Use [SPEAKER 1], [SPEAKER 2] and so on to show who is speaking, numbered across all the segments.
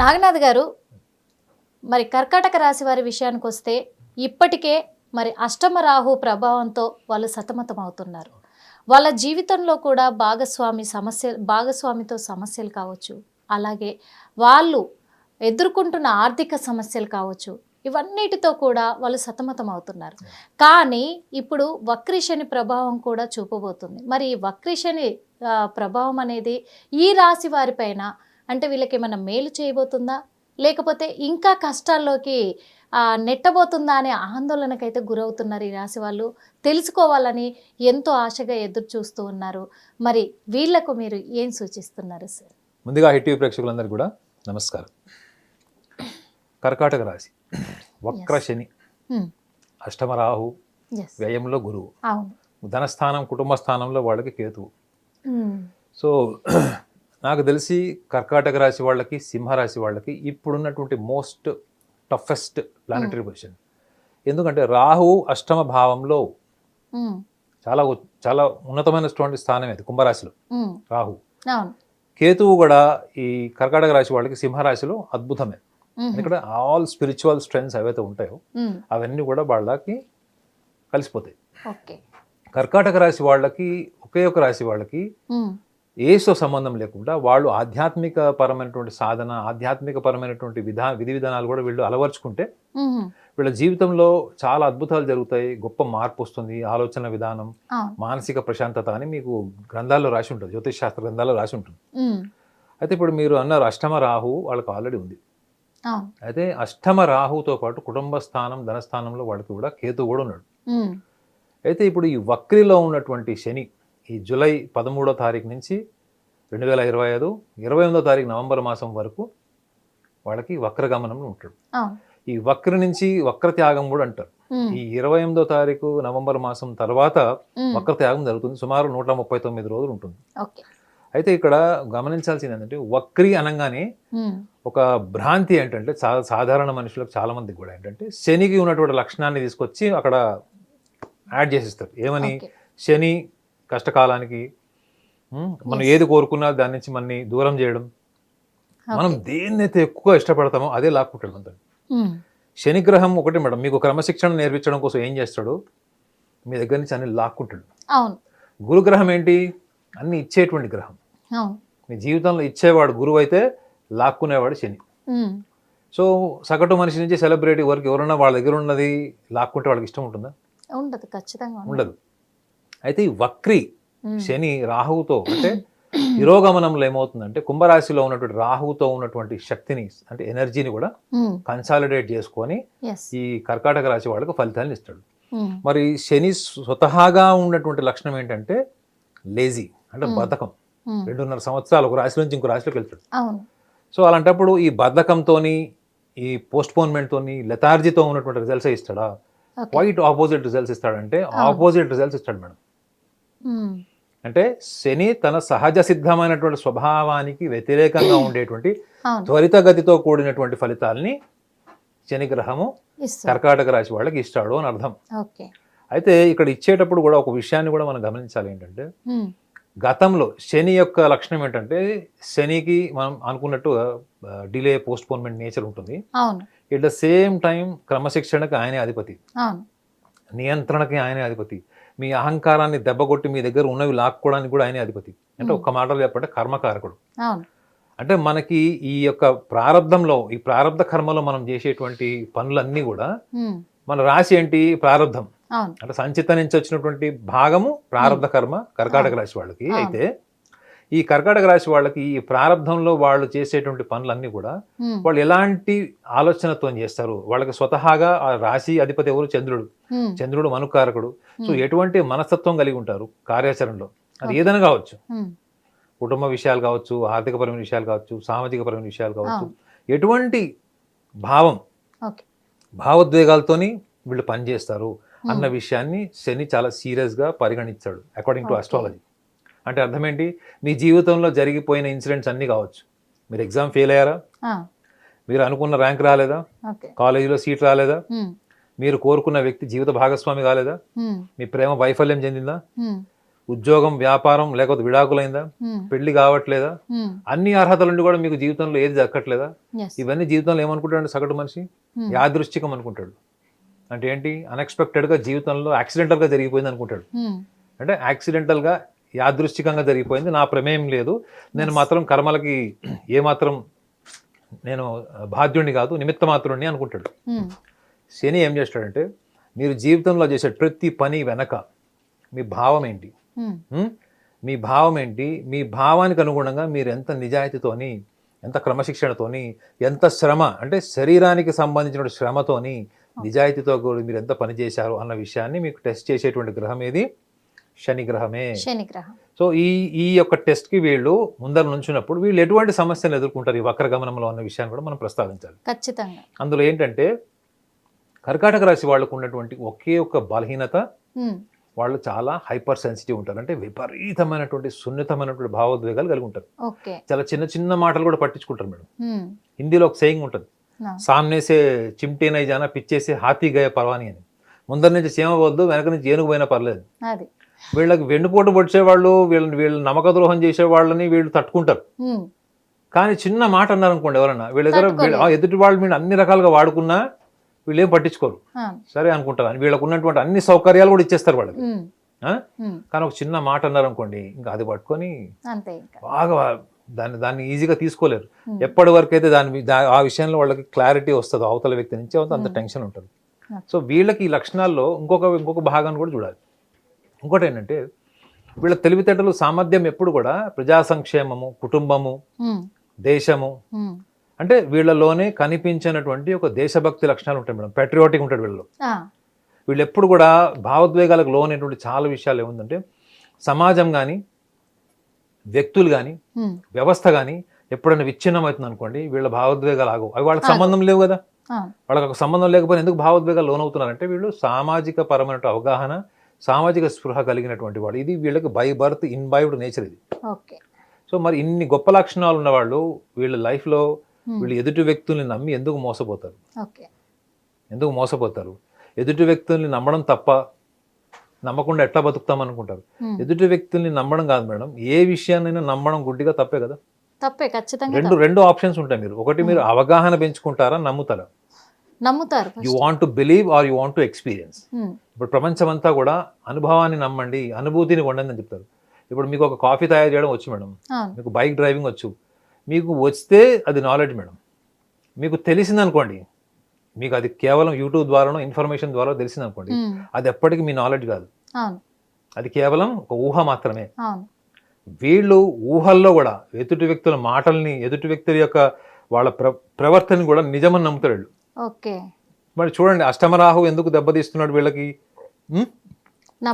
[SPEAKER 1] నాగనాథ్ గారు మరి కర్కాటక రాశి వారి విషయానికి వస్తే ఇప్పటికే మరి అష్టమ రాహు ప్రభావంతో వాళ్ళు సతమతం అవుతున్నారు వాళ్ళ జీవితంలో కూడా భాగస్వామి సమస్య భాగస్వామితో సమస్యలు కావచ్చు. అలాగే వాళ్ళు ఎదుర్కొంటున్న ఆర్థిక సమస్యలు కావచ్చు. ఇవన్నిటితో కూడా వాళ్ళు సతమతం అవుతున్నారు కానీ ఇప్పుడు వక్రిశని ప్రభావం కూడా చూపబోతుంది. మరి ఈ వక్రిశని ప్రభావం అనేది ఈ రాశి వారిపైన అంటే వీళ్ళకి ఏమైనా మేలు చేయబోతుందా? లేకపోతే ఇంకా కష్టాల్లోకి నెట్టబోతుందా అనే ఆందోళనకైతే గురవుతున్నారు ఈ రాశి వాళ్ళు. తెలుసుకోవాలని ఎంతో ఆశగా ఎదురు చూస్తూ ఉన్నారు. మరి వీళ్ళకు మీరు ఏం సూచిస్తున్నారు సార్?
[SPEAKER 2] ముందుగా హిట్ ప్రేక్షకులందరికీ కూడా నమస్కారం. కర్కాటక రాశి. వక్ర శని.
[SPEAKER 1] హ్మ్.
[SPEAKER 2] అష్టమ రాహు. వ్యయంలో గురువు. ధనస్థానం కుటుంబ స్థానంలో వాళ్ళకి కేతువు.
[SPEAKER 1] హ్మ్.
[SPEAKER 2] సో నాకు తెలిసి కర్కాటక రాశి వాళ్ళకి సింహరాశి వాళ్ళకి ఇప్పుడున్నటువంటి మోస్ట్ టఫెస్ట్ ప్లానటరీ పొజిషన్ ఎందుకంటే రాహు అష్టమ భావంలో
[SPEAKER 1] హ్మ్.
[SPEAKER 2] చాలా చాలా ఉన్నతమైనటువంటి స్థానం అది కుంభరాశిలో
[SPEAKER 1] హ్మ్.
[SPEAKER 2] రాహు కేతువు కూడా ఈ కర్కాటక రాశి వాళ్ళకి సింహరాశిలో అద్భుతమే. ఇక్కడ ఆల్ స్పిరిచువల్ స్ట్రెంగ్స్ ఏవైతే ఉంటాయో. అవన్నీ కూడా వాళ్ళకి కలిసిపోతాయి కర్కాటక రాశి వాళ్ళకి ఒకే ఒక రాశి వాళ్ళకి. ఏసుతో సంబంధం లేకుండా వాళ్ళు ఆధ్యాత్మిక పరమైనటువంటి సాధన ఆధ్యాత్మిక పరమైనటువంటి విధా విధి విధానాలు కూడా వీళ్ళు అలవర్చుకుంటే. వీళ్ళ జీవితంలో చాలా అద్భుతాలు జరుగుతాయి గొప్ప మార్పు వస్తుంది ఆలోచన విధానం మానసిక ప్రశాంతత అని మీకు గ్రంథాల్లో రాసి ఉంటుంది జ్యోతిష్ శాస్త్ర గ్రంథాల్లో రాసి ఉంటుంది. అయితే ఇప్పుడు మీరు అన్నారు అష్టమ రాహు వాళ్ళకి ఆల్రెడీ ఉంది అయితే అష్టమ రాహుతో పాటు కుటుంబ స్థానం ధనస్థానంలో వాడికి కూడా కేతు కూడా ఉన్నాడు. అయితే ఇప్పుడు ఈ వక్రిలో ఉన్నటువంటి శని ఈ జూలై పదమూడో తారీఖు నుంచి రెండు వేల ఇరవై ఐదు ఇరవై ఎనిమిదో తారీఖు నవంబర్ మాసం వరకు వాళ్ళకి వక్రగమనంలో ఉంటాడు ఈ వక్ర నుంచి వక్ర త్యాగం కూడా అంటారు. ఈ ఇరవై ఎనిమిదో తారీఖు నవంబర్ మాసం తర్వాత. వక్ర త్యాగం జరుగుతుంది సుమారు నూట ముప్పై తొమ్మిది రోజులు ఉంటుంది అయితే ఇక్కడ గమనించాల్సింది ఏంటంటే వక్రి అనగానే. ఒక భ్రాంతి ఏంటంటే సాధారణ మనుషులకు చాలా మందికి కూడా ఏంటంటే శనికి ఉన్నటువంటి లక్షణాన్ని తీసుకొచ్చి అక్కడ యాడ్ చేసిస్తారు ఏమని. శని కష్టకాలానికి మనం ఏది కోరుకున్నా దాని నుంచి మనని దూరం చేయడం. మనం. దేన్నైతే ఎక్కువ ఇష్టపడతామో అదే లాక్కుంటాడు అంతా.
[SPEAKER 1] హ్మ్.
[SPEAKER 2] శని గ్రహం ఒకటి మేడం మీకు క్రమశిక్షణ నేర్పించడం కోసం ఏం చేస్తాడు? మీ దగ్గర నుంచి అన్ని లాక్కుంటాడు
[SPEAKER 1] అవును.
[SPEAKER 2] గురుగ్రహం ఏంటి? అన్ని ఇచ్చేటువంటి గ్రహం. మీ జీవితంలో ఇచ్చేవాడు గురువు అయితే లాక్కునేవాడు శని. సో సగటు మనిషి నుంచి సెలబ్రిటీ వరకు ఎవరన్నా వాళ్ళ దగ్గర ఉన్నది లాక్కుంటే వాళ్ళకి ఇష్టం ఉంటుందా?
[SPEAKER 1] ఉండదు ఖచ్చితంగా ఉండదు.
[SPEAKER 2] అయితే ఈ వక్రి. శని రాహువుతో అంటే తిరోగమనంలో ఏమవుతుందంటే కుంభరాశిలో ఉన్నటువంటి రాహువుతో ఉన్నటువంటి శక్తిని అంటే ఎనర్జీని కూడా. కన్సాలిడేట్ చేసుకొని ఈ కర్కాటక రాశి వాళ్ళకు ఫలితాలను ఇస్తాడు. మరి శని స్వతహాగా ఉన్నటువంటి లక్షణం ఏంటంటే లేజీ అంటే. బద్ధకం. రెండున్నర సంవత్సరాలు ఒక రాశి నుంచి ఇంకో రాశిలోకి వెళ్తాడు సో అలాంటప్పుడు ఈ బద్ధకంతోని ఈ పోస్ట్ పోన్మెంట్తోని లెథార్జీతో ఉన్నటువంటి రిజల్ట్స్ ఇస్తాడా క్వైట్ ఆపోజిట్ రిజల్ట్స్ ఇస్తాడంటే ఆపోజిట్ రిజల్ట్స్ ఇస్తాడు మేడం. అంటే శని తన సహజ సిద్ధమైనటువంటి స్వభావానికి వ్యతిరేకంగా ఉండేటువంటి త్వరితగతితో కూడినటువంటి ఫలితాలని శని గ్రహము
[SPEAKER 1] ఇస్తుంది.
[SPEAKER 2] కర్కాటక రాశి వాళ్ళకి ఇస్తాడు అని అర్థం. అయితే ఇక్కడ ఇచ్చేటప్పుడు కూడా ఒక విషయాన్ని కూడా మనం గమనించాలి ఏంటంటే. గతంలో శని యొక్క లక్షణం ఏంటంటే శనికి మనం అనుకున్నట్టు డిలే పోస్ట్ పోన్మెంట్ నేచర్ ఉంటుంది. ఎట్ ద సేమ్ టైం క్రమశిక్షణకి ఆయనే అధిపతి. నియంత్రణకి ఆయనే అధిపతి. మీ అహంకారాన్ని దెబ్బకొట్టి మీ దగ్గర ఉన్నవి లాక్కోవడానికి కూడా ఆయనే అధిపతి. అంటే ఒక్క మాటలో చెప్పంటే కర్మకారకుడు. అంటే మనకి ఈ యొక్క ప్రారంధంలో ఈ ప్రారంధ కర్మలో మనం చేసేటువంటి పనులన్నీ కూడా. మన రాశి ఏంటి? ప్రారంధం అంటే సంచిత నుంచి వచ్చినటువంటి భాగము ప్రారంభ కర్మ కర్కాటక రాశి వాళ్ళకి. అయితే ఈ కర్కాటక రాశి వాళ్ళకి ఈ ప్రారంభంలో వాళ్ళు చేసేటువంటి పనులన్నీ కూడా వాళ్ళు ఎలాంటి ఆలోచనతో చేస్తారు? వాళ్ళకి స్వతహాగా ఆ రాశి అధిపతి ఎవరు? చంద్రుడు. చంద్రుడు మనుకారకుడు. సో ఎటువంటి మనస్తత్వం కలిగి ఉంటారు కార్యాచరణలో? అది. ఏదైనా కావచ్చు. కుటుంబ విషయాలు కావచ్చు ఆర్థికపరమైన విషయాలు కావచ్చు సామాజికపరమైన విషయాలు కావచ్చు. ఎటువంటి భావం భావోద్వేగాలతోని వీళ్ళు పనిచేస్తారు అన్న విషయాన్ని శని చాలా సీరియస్గా పరిగణించాడు అకార్డింగ్ టు
[SPEAKER 1] Okay.
[SPEAKER 2] అంటే అర్థం ఏంటి మీ జీవితంలో జరిగిపోయిన ఇన్సిడెంట్స్ అన్నీ కావచ్చు. మీరు ఎగ్జామ్ ఫెయిల్ అయ్యారా? మీరు అనుకున్న ర్యాంక్ రాలేదా? కాలేజీలో సీట్ రాలేదా? మీరు కోరుకున్న వ్యక్తి జీవిత భాగస్వామి కాలేదా? మీ ప్రేమ వైఫల్యం చెందిందా? ఉద్యోగం వ్యాపారం లేకపోతే విడాకులైందా? పెళ్ళి కావట్లేదా? అన్ని అర్హతలుండి కూడా మీకు జీవితంలో ఏది దక్కట్లేదా? ఇవన్నీ జీవితంలో ఏమనుకుంటాడు సగటు మనిషి? యాదృష్టికం అనుకుంటాడు. అంటే ఏంటి? అన్ఎక్స్పెక్టెడ్గా జీవితంలో యాక్సిడెంటల్గా జరిగిపోయింది అనుకుంటాడు. అంటే యాక్సిడెంటల్గా యాదృష్టికంగా జరిగిపోయింది. నా ప్రమేయం లేదు. నేను మాత్రం కర్మలకి ఏమాత్రం నేను బాధ్యుడిని కాదు నిమిత్త మాత్రుడిని అనుకుంటాడు.
[SPEAKER 1] ఉమ్,
[SPEAKER 2] శని ఏం చేస్తాడంటే మీరు జీవితంలో చేసే ప్రతి పని వెనక మీ భావం ఏంటి?
[SPEAKER 1] ఉమ్,
[SPEAKER 2] ఉం? మీ భావం ఏంటి? మీ భావానికి అనుగుణంగా మీరు ఎంత నిజాయితీతోని ఎంత క్రమశిక్షణతోని ఎంత శ్రమ అంటే శరీరానికి సంబంధించిన శ్రమతోని నిజాయితీతో కూడా మీరు ఎంత పని చేశారు అన్న విషయాన్ని మీకు టెస్ట్ చేసేటువంటి గ్రహం ఏది? శని గ్రహమే
[SPEAKER 1] శని గ్రహం
[SPEAKER 2] సో ఈ ఈ యొక్క టెస్ట్కి వీళ్ళు ముందర నుంచినప్పుడు వీళ్ళు ఎటువంటి సమస్యలు ఎదుర్కొంటారు ఈ వక్రగమనంలో అన్న విషయాన్ని కూడా మనం ప్రస్తావించాలి.
[SPEAKER 1] ఖచ్చితంగా.
[SPEAKER 2] అందులో ఏంటంటే కర్కాటక రాశి వాళ్ళకు ఉన్నటువంటి ఒకే ఒక్క బలహీనత వాళ్ళు చాలా హైపర్ సెన్సిటివ్ ఉంటారు. అంటే విపరీతమైనటువంటి సున్నితమైనటువంటి భావోద్వేగాలు కలిగి ఉంటారు. చాలా చిన్న చిన్న మాటలు కూడా పట్టించుకుంటారు మేడం. హిందీలో ఒక సేయింగ్ ఉంటుంది. సామ్నేసే చిమ్టే నై జానా పిచ్చేసి హాతీ గయ పర్వాని అని. ముందర నుంచి చీమ వద్దు వెనక నుంచి ఏనుగు పోయినా పర్లేదు. వీళ్ళకి వెన్నుపోటు పొడిచేవాళ్ళు వీళ్ళని వీళ్ళు నమ్మక ద్రోహం చేసే వాళ్ళని వీళ్ళు తట్టుకుంటారు. కానీ చిన్న మాట అన్నారు అనుకోండి ఎవరన్నా వీళ్ళ దగ్గర ఎదుటి వాళ్ళు మీరు అన్ని రకాలుగా వాడుకున్నా వీళ్ళు ఏం పట్టించుకోరు సరే అనుకుంటారు. అని వీళ్ళకు ఉన్నటువంటి అన్ని సౌకర్యాలు కూడా ఇచ్చేస్తారు వాళ్ళకి. కానీ ఒక చిన్న మాట అన్నారు అనుకోండి ఇంకా అది పట్టుకొని బాగా దాన్ని దాన్ని ఈజీగా తీసుకోలేరు. ఎప్పటి వరకు అయితే దాని ఆ విషయంలో వాళ్ళకి క్లారిటీ వస్తుంది అవతల వ్యక్తి నుంచి అంత-. టెన్షన్ ఉంటుంది. సో వీళ్ళకి ఈ లక్షణాల్లో ఇంకొక ఇంకొక భాగాన్ని కూడా చూడాలి. ఇంకోటి ఏంటంటే వీళ్ళ తెలివితేటలు సామర్థ్యం ఎప్పుడు కూడా ప్రజా సంక్షేమము కుటుంబము దేశము అంటే వీళ్ళలోనే కనిపించినటువంటి ఒక దేశభక్తి లక్షణాలు ఉంటాయి మేడం. పెట్రియాటిక్ ఉంటాడు వీళ్ళలో.
[SPEAKER 1] ఆ,
[SPEAKER 2] వీళ్ళు ఎప్పుడు కూడా భావోద్వేగాలకు లోనైనటువంటి చాలా విషయాలు ఏముందంటే సమాజం కానీ వ్యక్తులు కానీ వ్యవస్థ కానీ ఎప్పుడైనా విచ్ఛిన్నం అవుతుంది అనుకోండి వీళ్ళ భావోద్వేగాలు ఆగవు. అవి వాళ్ళకి. సంబంధం లేవు కదా. వాళ్ళకి ఒక సంబంధం లేకపోయినా ఎందుకు భావోద్వేగాలు లోనవుతున్నారంటే వీళ్ళు సామాజిక పరమైన అవగాహన సామాజిక స్పృహ కలిగినటువంటి వాళ్ళు ఇది వీళ్ళకి బై బర్త్ ఇన్బైవ్డ్ నేచర్ ఇది.
[SPEAKER 1] ఓకే.
[SPEAKER 2] సో మరి ఇన్ని గొప్ప లక్షణాలు ఉన్న వాళ్ళు వీళ్ళ లైఫ్లో
[SPEAKER 1] ఉమ్,
[SPEAKER 2] వీళ్ళు ఎదుటి వ్యక్తుల్ని నమ్మి ఎందుకు మోసపోతారు? ఎందుకు మోసపోతారు? ఎదుటి వ్యక్తుల్ని నమ్మడం తప్ప నమ్మకుండా ఎట్లా బతుకుతాం అనుకుంటారు?
[SPEAKER 1] ఉమ్,
[SPEAKER 2] ఎదుటి వ్యక్తుల్ని నమ్మడం కాదు మేడం. ఏ విషయాన్నైనా నమ్మడం గుడ్డిగా తప్పే కదా?
[SPEAKER 1] తప్పే ఖచ్చితంగా
[SPEAKER 2] రెండు. రెండు ఆప్షన్స్ ఉంటాయి మీరు. ఒకటి మీరు అవగాహన పెంచుకుంటారా? నమ్ముతారా?
[SPEAKER 1] నమ్ముతారు
[SPEAKER 2] you. Want to believe or you want to experience ఇప్పుడు ప్రపంచం అంతా కూడా అనుభవాన్ని నమ్మండి అనుభూతిని కొండండి అని చెప్తారు. ఇప్పుడు మీకు ఒక కాఫీ తయారు చేయడం వచ్చు మేడం. మీకు బైక్ డ్రైవింగ్ వచ్చు. మీకు వస్తే అది నాలెడ్జ్ మేడం. మీకు తెలిసిందనుకోండి మీకు అది కేవలం యూట్యూబ్ ద్వారానో ఇన్ఫర్మేషన్ ద్వారా తెలిసిందనుకోండి
[SPEAKER 1] ఉమ్,
[SPEAKER 2] అది ఎప్పటికీ మీ నాలెడ్జ్ కాదు. అది కేవలం ఒక ఊహ మాత్రమే. వీళ్ళు ఊహల్లో కూడా ఎదుటి వ్యక్తుల మాటల్ని ఎదుటి వ్యక్తుల యొక్క వాళ్ళ ప్ర ప్రవర్తన కూడా నిజమని నమ్ముతాడు వీళ్ళు.
[SPEAKER 1] ఓకే.
[SPEAKER 2] మరి చూడండి అష్టమరాహు ఎందుకు దెబ్బతీస్తున్నాడు వీళ్ళకి?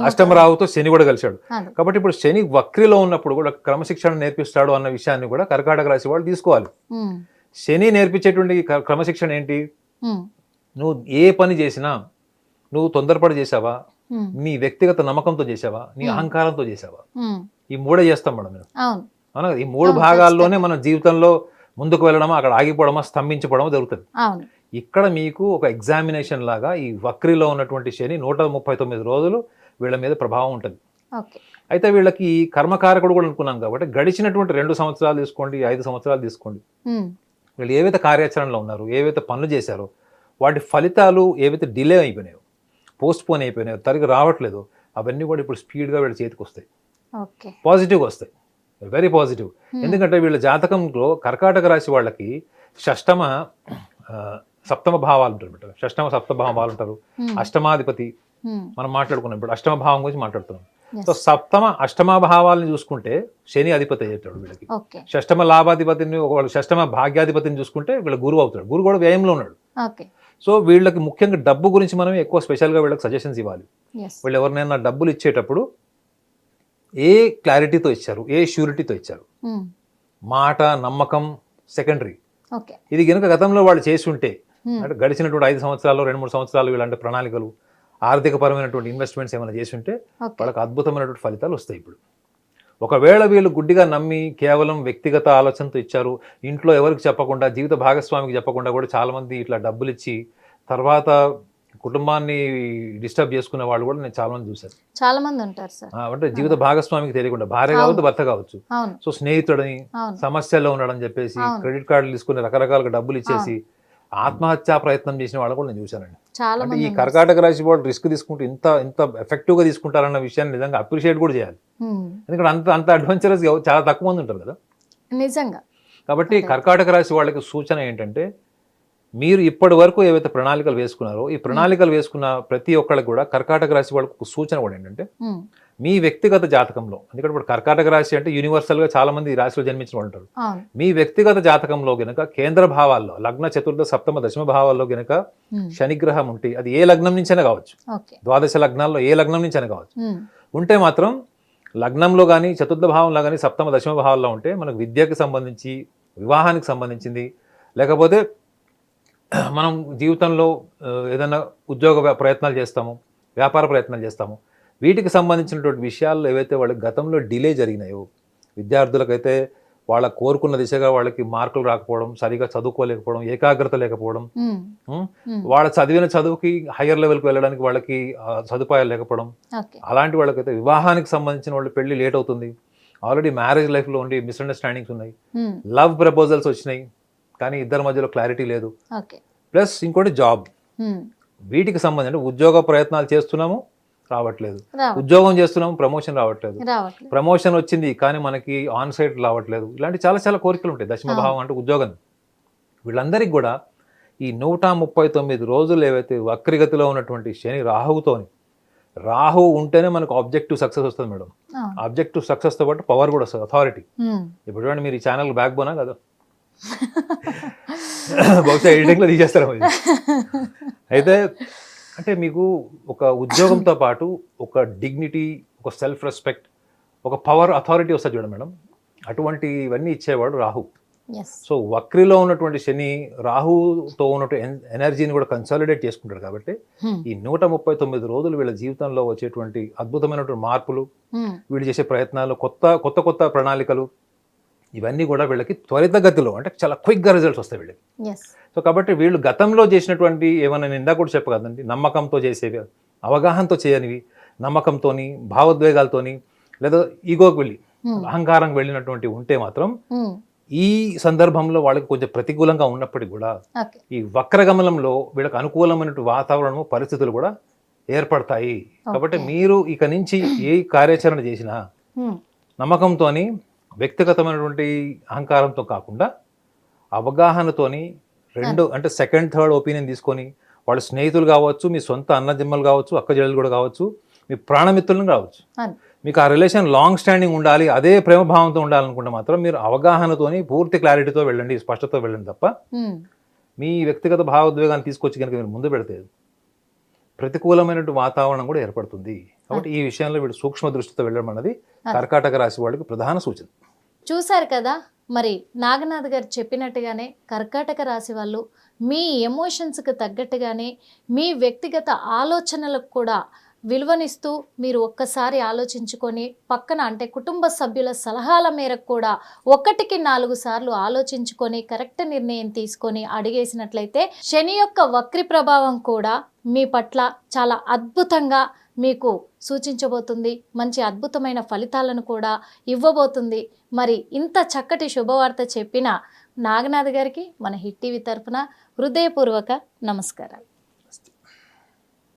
[SPEAKER 2] అష్టమరాహుతో శని కూడా కలిశాడు. కాబట్టి ఇప్పుడు శని వక్రిలో ఉన్నప్పుడు కూడా క్రమశిక్షణ నేర్పిస్తాడు అన్న విషయాన్ని కూడా కర్కాటక రాశి వాళ్ళు తీసుకోవాలి. శని నేర్పించేటువంటి క్రమశిక్షణ ఏంటి? నువ్వు ఏ పని చేసినా నువ్వు తొందరపడి చేసావా? నీ వ్యక్తిగత నమ్మకంతో చేసావా? నీ. అహంకారంతో చేసావా? ఈ మూడే చేస్తాం మేడం మేము.
[SPEAKER 1] అవును?
[SPEAKER 2] ఈ మూడు భాగాల్లోనే మన జీవితంలో ముందుకు వెళ్ళడమా అక్కడ ఆగిపోవడమా స్తంభించిపోవడమా జరుగుతుంది. ఇక్కడ మీకు ఒక ఎగ్జామినేషన్ లాగా ఈ వక్రిలో ఉన్నటువంటి శని నూట ముప్పై తొమ్మిది రోజులు వీళ్ళ మీద ప్రభావం ఉంటుంది. అయితే వీళ్ళకి కర్మకారకుడు కూడా అనుకున్నాం కాబట్టి గడిచినటువంటి రెండు సంవత్సరాలు తీసుకోండి ఐదు సంవత్సరాలు తీసుకోండి. వీళ్ళు ఏవైతే కార్యాచరణలో ఉన్నారు ఏవైతే పనులు చేశారో వాటి ఫలితాలు ఏవైతే డిలే అయిపోయినాయో పోస్ట్ పోన్ అయిపోయినాయో తరిగి రావట్లేదు అవన్నీ కూడా ఇప్పుడు స్పీడ్గా వీళ్ళ చేతికి వస్తాయి. పాజిటివ్గా వస్తాయి. Very positive. ఎందుకంటే వీళ్ళ జాతకంలో కర్కాటక రాశి వాళ్ళకి షష్టమ సప్తమ భావాలు ఉంటారు షష్టమ సప్తమ భావాలు ఉంటారు.
[SPEAKER 1] ఉమ్,
[SPEAKER 2] అష్టమాధిపతి.
[SPEAKER 1] ఉమ్,
[SPEAKER 2] మనం మాట్లాడుకున్నాం ఇప్పుడు అష్టమ భావం గురించి మాట్లాడుతున్నాం. సో సప్తమ అష్టమ భావాలను చూసుకుంటే శని అధిపతి అయ్యేటాడు వీళ్ళకి. షష్టమ లాభాధిపతిని ఒకవేళ షష్టమ భాగ్యాధిపతిని చూసుకుంటే వీళ్ళ గురువు అవుతాడు. గురువు కూడా వ్యయంలో ఉన్నాడు. సో వీళ్ళకి ముఖ్యంగా డబ్బు గురించి మనం ఎక్కువ స్పెషల్గా వీళ్ళకి సజెషన్స్ ఇవ్వాలి. వీళ్ళు ఎవరినైనా డబ్బులు ఇచ్చేటప్పుడు ఏ క్లారిటీతో ఇచ్చారు? ఏ షూరిటీతో ఇచ్చారు?
[SPEAKER 1] ఉమ్,
[SPEAKER 2] మాట నమ్మకం సెకండరీ ఇది కనుక గతంలో వాళ్ళు చేసి ఉంటే అంటే గడిచినటువంటి ఐదు సంవత్సరాలు రెండు మూడు సంవత్సరాలు ఇలాంటి ప్రణాళికలు ఆర్థికపరమైనటువంటి ఇన్వెస్ట్మెంట్స్ ఏమైనా చేసి ఉంటే వాళ్ళకి అద్భుతమైనటువంటి ఫలితాలు వస్తాయి ఇప్పుడు. ఒకవేళ వీళ్ళు గుడ్డిగా నమ్మి కేవలం వ్యక్తిగత ఆలోచనతో ఇచ్చారు ఇంట్లో ఎవరికి చెప్పకుండా జీవిత భాగస్వామికి చెప్పకుండా కూడా చాలామంది ఇట్లా డబ్బులు ఇచ్చి తర్వాత కుటుంబాన్ని డిస్టర్బ్ చేసుకునే వాళ్ళు కూడా నేను చాలా మంది చూశాను.
[SPEAKER 1] చాలా మంది ఉంటారు సార్.
[SPEAKER 2] అంటే జీవిత భాగస్వామికి తెలియకుండా భార్య కావచ్చు భర్త కావచ్చు. సో స్నేహితుడని సమస్యల్లో ఉన్నాడని చెప్పేసి. క్రెడిట్ కార్డులు తీసుకుని రకరకాలుగా డబ్బులు ఇచ్చేసి ఆత్మహత్యా ప్రయత్నం చేసిన వాళ్ళు కూడా నేను చూశానండి.
[SPEAKER 1] చాలా
[SPEAKER 2] అంటే ఈ. కర్కాటక రాశి వాళ్ళు రిస్క్ తీసుకుంటూ ఇంత ఇంత ఎఫెక్టివ్గా తీసుకుంటారన్న విషయాన్ని నిజంగా అప్రిషియేట్ కూడా చేయాలి. ఎందుకంటే అంత అంత అడ్వెంచరస్ చాలా తక్కువ మంది ఉంటారు కదా?
[SPEAKER 1] నిజంగా.
[SPEAKER 2] కాబట్టి కర్కాటక రాశి వాళ్ళకి సూచన ఏంటంటే మీరు ఇప్పటి వరకు ఏవైతే ప్రణాళికలు వేసుకున్నారో ఈ ప్రణాళికలు వేసుకున్న ప్రతి ఒక్కళ్ళకి కూడా కర్కాటక రాశి వాళ్ళకి ఒక సూచన కూడా ఏంటంటే మీ వ్యక్తిగత జాతకంలో ఎందుకంటే ఇప్పుడు కర్కాటక రాశి అంటే universal గా చాలా మంది ఈ రాశిలో జన్మించిన వాళ్ళు ఉంటారు. మీ వ్యక్తిగత జాతకంలో గనక కేంద్ర భావాల్లో లగ్న చతుర్థ సప్తమ దశమ భావాల్లో గనక శనిగ్రహం ఉంటే అది ఏ లగ్నం నుంచైనా కావచ్చు. ద్వాదశ లగ్నాల్లో ఏ లగ్నం నుంచైనా కావచ్చు. ఉంటే మాత్రం లగ్నంలో కానీ చతుర్థ భావంలో కానీ సప్తమ దశమ భావాల్లో ఉంటే మనకు విద్యకి సంబంధించి వివాహానికి సంబంధించింది. లేకపోతే మనం జీవితంలో ఏదైనా ఉద్యోగ ప్రయత్నాలు చేస్తాము వ్యాపార ప్రయత్నాలు చేస్తాము. వీటికి సంబంధించినటువంటి విషయాల్లో ఏవైతే వాళ్ళకి గతంలో డిలే జరిగినాయో విద్యార్థులకైతే వాళ్ళ కోరుకున్న దిశగా వాళ్ళకి మార్కులు రాకపోవడం సరిగా చదువుకోలేకపోవడం ఏకాగ్రత లేకపోవడం వాళ్ళ చదివిన చదువుకి హయ్యర్ లెవెల్కి వెళ్ళడానికి వాళ్ళకి సదుపాయాలు లేకపోవడం. అలాంటి వాళ్ళకైతే వివాహానికి సంబంధించిన వాళ్ళు పెళ్ళి లేట్ అవుతుంది. ఆల్రెడీ మ్యారేజ్ లైఫ్లో ఉండి మిస్అండర్స్టాండింగ్స్ ఉన్నాయి. లవ్ ప్రపోజల్స్ వచ్చినాయి కానీ ఇద్దరి మధ్యలో క్లారిటీ లేదు. ప్లస్ ఇంకోటి జాబ్. వీటికి సంబంధించి ఉద్యోగ ప్రయత్నాలు చేస్తున్నాము రావట్లేదు. ఉద్యోగం చేస్తున్నాము ప్రమోషన్ రావట్లేదు. ప్రమోషన్ వచ్చింది కానీ మనకి ఆన్ సైట్ రావట్లేదు. ఇలాంటి చాలా చాలా కోరికలు ఉంటాయి. దశమ భావం అంటే ఉద్యోగం. వీళ్ళందరికీ కూడా ఈ నూట ముప్పై తొమ్మిది రోజులు ఏవైతే వక్రిగతిలో ఉన్నటువంటి శని రాహువుతోని రాహు ఉంటేనే మనకు ఆబ్జెక్టివ్ సక్సెస్ వస్తుంది మేడం. ఆబ్జెక్టివ్ సక్సెస్తో పాటు పవర్ కూడా వస్తుంది అథారిటీ. ఇప్పుడు చూడండి మీరు ఈ ఛానల్ బ్యాక్ బోనా కదా? బహుశా ఎడిటింగ్లో తీసేస్తారు. అయితే అంటే మీకు ఒక ఉద్యోగంతో పాటు ఒక డిగ్నిటీ ఒక సెల్ఫ్ రెస్పెక్ట్ ఒక పవర్ అథారిటీ వస్తుంది చూడండి మేడం. అటువంటి ఇవన్నీ ఇచ్చేవాడు రాహు. సో వక్రిలో ఉన్నటువంటి శని రాహుతో ఉన్నటువంటి ఎన్- ఎనర్జీని కూడా కన్సాలిడేట్ చేసుకుంటాడు కాబట్టి
[SPEAKER 1] ఉమ్,
[SPEAKER 2] ఈ నూట ముప్పై తొమ్మిది రోజులు వీళ్ళ జీవితంలో వచ్చేటువంటి అద్భుతమైనటువంటి మార్పులు
[SPEAKER 1] ఉమ్,
[SPEAKER 2] వీళ్ళు చేసే ప్రయత్నాలు కొత్త కొత్త కొత్త ప్రణాళికలు ఇవన్నీ కూడా వీళ్ళకి త్వరితగతిలో అంటే చాలా క్విక్గా రిజల్ట్స్ వస్తాయి వీళ్ళకి. సో కాబట్టి వీళ్ళు గతంలో చేసినటువంటి ఏమైనా ఇందాక కూడా చెప్పగలండి నమ్మకంతో చేసేవి అవగాహనతో చేయనివి నమ్మకంతోని భావోద్వేగాలతోని లేదా ఈగోకి వెళ్ళి. అహంకారం వెళ్ళినటువంటి ఉంటే మాత్రం ఈ సందర్భంలో వాళ్ళకి కొంచెం ప్రతికూలంగా ఉన్నప్పటికీ కూడా ఈ వక్రగమనంలో వీళ్ళకి అనుకూలమైనటువంటి వాతావరణము పరిస్థితులు కూడా ఏర్పడతాయి. కాబట్టి మీరు ఇక నుంచి ఏ కార్యాచరణ చేసినా
[SPEAKER 1] ఉమ్,
[SPEAKER 2] నమ్మకంతోని వ్యక్తిగతమైనటువంటి అహంకారంతో కాకుండా అవగాహనతోని రెండు అంటే సెకండ్ థర్డ్ ఒపీనియన్ తీసుకొని వాళ్ళ స్నేహితులు కావచ్చు మీ సొంత అన్నజమ్మలు కావచ్చు అక్క చెల్లెలు కూడా కావచ్చు మీ ప్రాణమిత్రులను కావచ్చు. మీకు ఆ రిలేషన్ లాంగ్ స్టాండింగ్ ఉండాలి అదే ప్రేమ భావంతో ఉండాలనుకుంటే మాత్రం మీరు అవగాహనతోని పూర్తి క్లారిటీతో వెళ్ళండి స్పష్టతో వెళ్ళండి తప్ప మీ వ్యక్తిగత భావోద్వేగాన్ని తీసుకొచ్చి కనుక మీరు ముందు పెడితే ప్రతికూలమైనటువంటి వాతావరణం కూడా ఏర్పడుతుంది. కాబట్టి ఈ విషయంలో వీడు సూక్ష్మ దృష్టితో వెళ్ళడం అన్నది కర్కాటక రాశి వాళ్ళకి ప్రధాన సూచన.
[SPEAKER 1] చూశారు కదా? మరి నాగనాథ్ గారు చెప్పినట్టుగానే కర్కాటక రాశి వాళ్ళు మీ ఎమోషన్స్కి తగ్గట్టుగానే మీ వ్యక్తిగత ఆలోచనలకు కూడా విలువనిస్తూ మీరు ఒక్కసారి ఆలోచించుకొని పక్కన అంటే కుటుంబ సభ్యుల సలహాల మేరకు కూడా ఒకటికి నాలుగు సార్లు ఆలోచించుకొని కరెక్ట్ నిర్ణయం తీసుకొని అడిగేసినట్లయితే శని యొక్క వక్రి ప్రభావం కూడా మీ పట్ల చాలా అద్భుతంగా మీకు సూచించబోతుంది. మంచి అద్భుతమైన ఫలితాలను కూడా ఇవ్వబోతుంది. మరి ఇంత చక్కటి శుభవార్త చెప్పిన నాగనాథ్ గారికి మన హిట్ టీవీ తరఫున హృదయపూర్వక నమస్కారాలు.